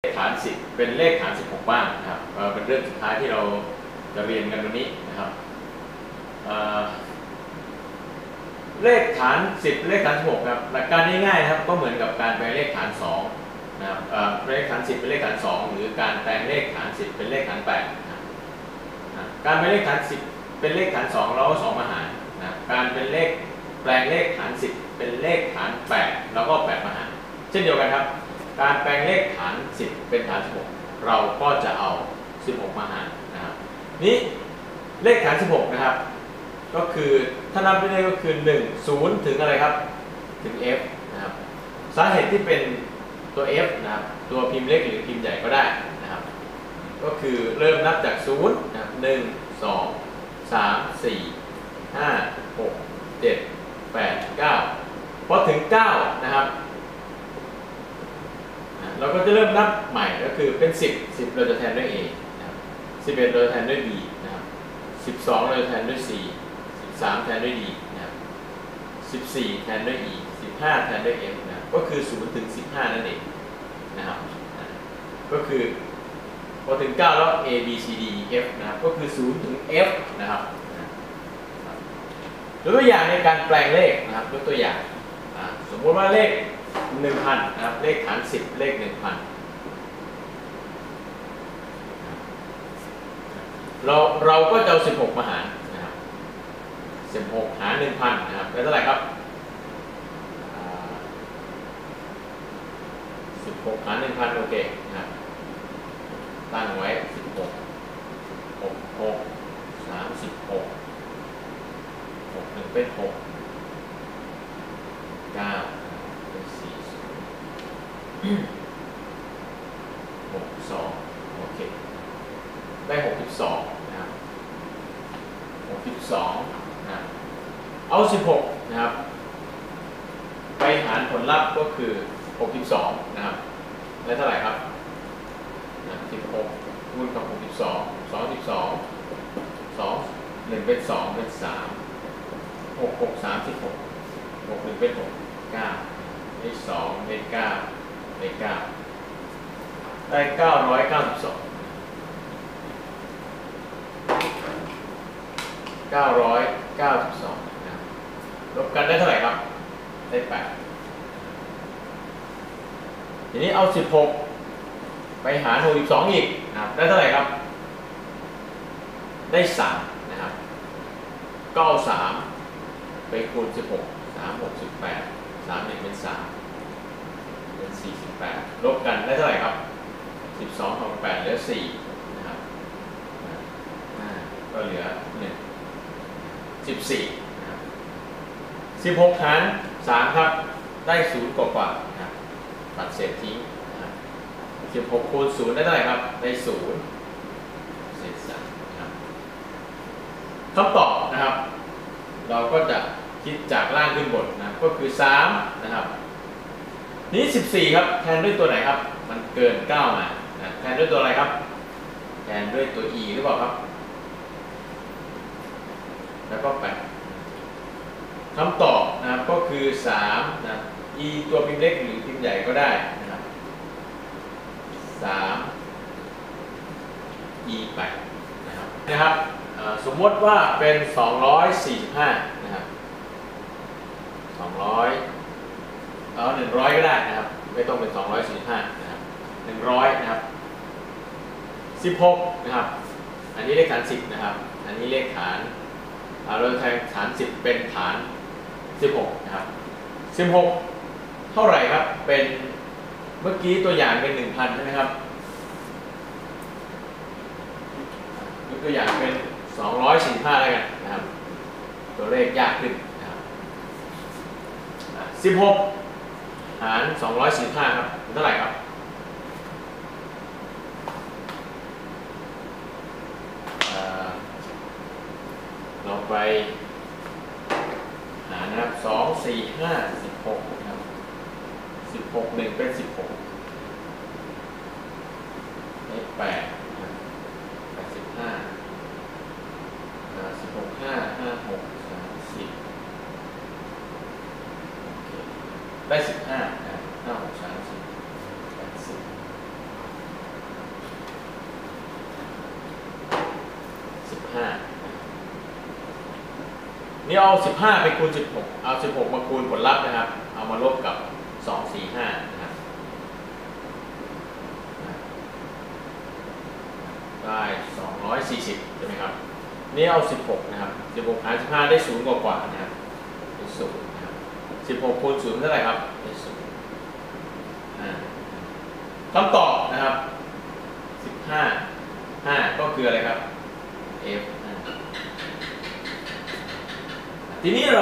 เลขฐานสิบเป็นเลขฐานสิบหกบ้างนะครับเป็นเรื่องสุดท้ายที่เราจะเรียนกันวันนี้นะครับเลขฐานสิบเลขฐานสิบหกครับหลักการง่ายๆครับก็เหมือนกับการแปลเลขฐานสองนะครับเลขฐานสิบเป็นเลขฐานสองหรือการแปลงเลขฐานสิบเป็นเลขฐานแปดนะการแปลเลขฐานสิบเป็นเลขฐานสองเราก็สองมาหารนะการเป็นเลขแปลงเลขฐานสิบเป็นเลขฐานแปดเราก็แปดมาหารเช่นเดียวกันครับ การแปลงเลขฐาน 10 เป็นฐาน 16 เราก็จะเอา 16 มาหารนะครับนี่เลขฐาน 16 นะครับ ก็คือถ้านับไปเลยก็คือ 1 0 ถึงอะไรครับ ถึง f นะครับสาเหตุที่เป็นตัว f นะครับตัวพิมพ์เล็กหรือพิมพ์ใหญ่ก็ได้นะครับ ก็คือเริ่มนับจาก 0 นะครับ 1 2 3 4 5 6 7 8 9พอถึง9นะ เราก็จะเริ่มนับใหม่ก็คือเป็น 10 10 เราจะแทนด้วย A นะครับ11 เราจะแทนด้วย B นะครับ12 เราจะแทนด้วย C 13 แทนด้วย D นะครับ14 แทนด้วย E 15 แทนด้วย F นะครับก็คือ 0 ถึง 15 นั่นเองนะครับก็คือพอถึง 9 แล้ว A B C D E F นะครับก็คือ 0 ถึง F นะครับนะครับยกตัวอย่างในการแปลงเลขนะครับยกตัวอย่างสมมติว่าเลข หนึ่งพันนะครับเลขฐานสิบเลขหนึ่งพันเราเราก็จะเอาสิบหกมาหารนะครับสิบหกหารหนึ่งพันนะครับได้เท่าไหร่ครับสิบหกหารหนึ่งพันโอเคนะครับตั้งไว้สิบหกหกหกสามสิบหกหกหนึ่งเป็นหกเก้า เป็นสี่ศูนย์ หกสองโอเค ได้หกสิบสองนะครับหกสิบสองนะเอาสิบหกนะครับ ไปหารผลลัพธ์ก็คือหกสิบสองนะครับ ได้เท่าไหร่ครับสิบหกคูณกับหกสิบสองสองสิบสองสองหนึ่งเป็นสองเป็นสามหกหกสามสิบหกหกหนึ่งเป็นหกเก้าเลขสองเลขเก้า เลขเก้าได้เก้าร้อยเก้าสิบสองเก้าร้อยเก้าสิบสองนะครับลบกันได้เท่าไหร่ครับ ได้แปดทีนี้เอาสิบหกไปหารหกสิบสองอีกนะครับได้เท่าไหร่ครับ ได้สามนะครับเก้าสามไปคูณสิบหกสามหกสิบแปดสามหนึ่งเป็นสาม เป็นสี่สิบแปดลบกันได้เท่าไหร่ครับสิบสองของแปดเหลือสี่นะครับอ่าก็เหลือหนึ่งสิบสี่นะครับสิบหกหารสามครับ ได้ศูนย์กว่านะครับตัดเศษทิ้งนะครับสิบหกคูณศูนย์ได้เท่าไหร่ครับ ได้ศูนย์เศษสามนะครับคำตอบนะครับ เราก็จะคิดจากล่างขึ้นบนนะ ก็คือ 3 นะครับ นี้ 14 ครับ แทนด้วยตัวไหนครับ มันเกิน 9 มานะแทนด้วยตัวอะไรครับ แทนด้วยตัว e หรือเปล่าครับ แล้วก็8คำตอบนะครับก็คือ 3 นะ e ตัวพิมพ์เล็กหรือพิมพ์ใหญ่ก็ได้นะครับ 3 e 8นะครับนะครับ สมมติว่าเป็น 245 นะครับ สองร้อยเอาหนึ่งร้อยก็ได้ นะครับไม่ต้องเป็นสองร้อยสี่ห้านะครับหนึ่งร้อยนะครับสิบหกนะครับ อันนี้เลขฐานสิบนะครับ อันนี้เลขฐานเราแทนฐานสิบเป็นฐานสิบหกนะครับสิบหกเท่าไหร่ครับ เป็นเมื่อกี้ตัวอย่างเป็นหนึ่งพันใช่ไหมครับยกตัวอย่างเป็นสองร้อยสี่ห้าแล้วกันนะครับ ตัวเลขยากขึ้นสิบหก หารสองร้อยสี่ห้าครับเป็นเท่าไหร่ครับเอ่อลองไปหารนะครับสองสี่ห้าสิบหกนะครับสิบหกหนึ่งเป็นสิบหกเลขแปดนะครับแปดสิบาห้าหกสามสิบแปดสิบสิบห้านี่เอาสิบห้าไปคูณสิบหกเอาสิบหกมาคูณผลลัพธ์นะครับ เอามาลบกับสองสี่ห้านะได้สองร้อยสี่สิบใช่ไหมครับนี่เอาสิบหกนะครับสิบหกหารสิบห้าได้ศูนย์กว่ากว่านะครับเศูนย์ สิบหกคูณศูนย์เท่าไหร่ครับศูนย์อ่าคำตอบนะครับสิบห้าห้าก็คืออะไรครับ f อ่าทีนี้เรา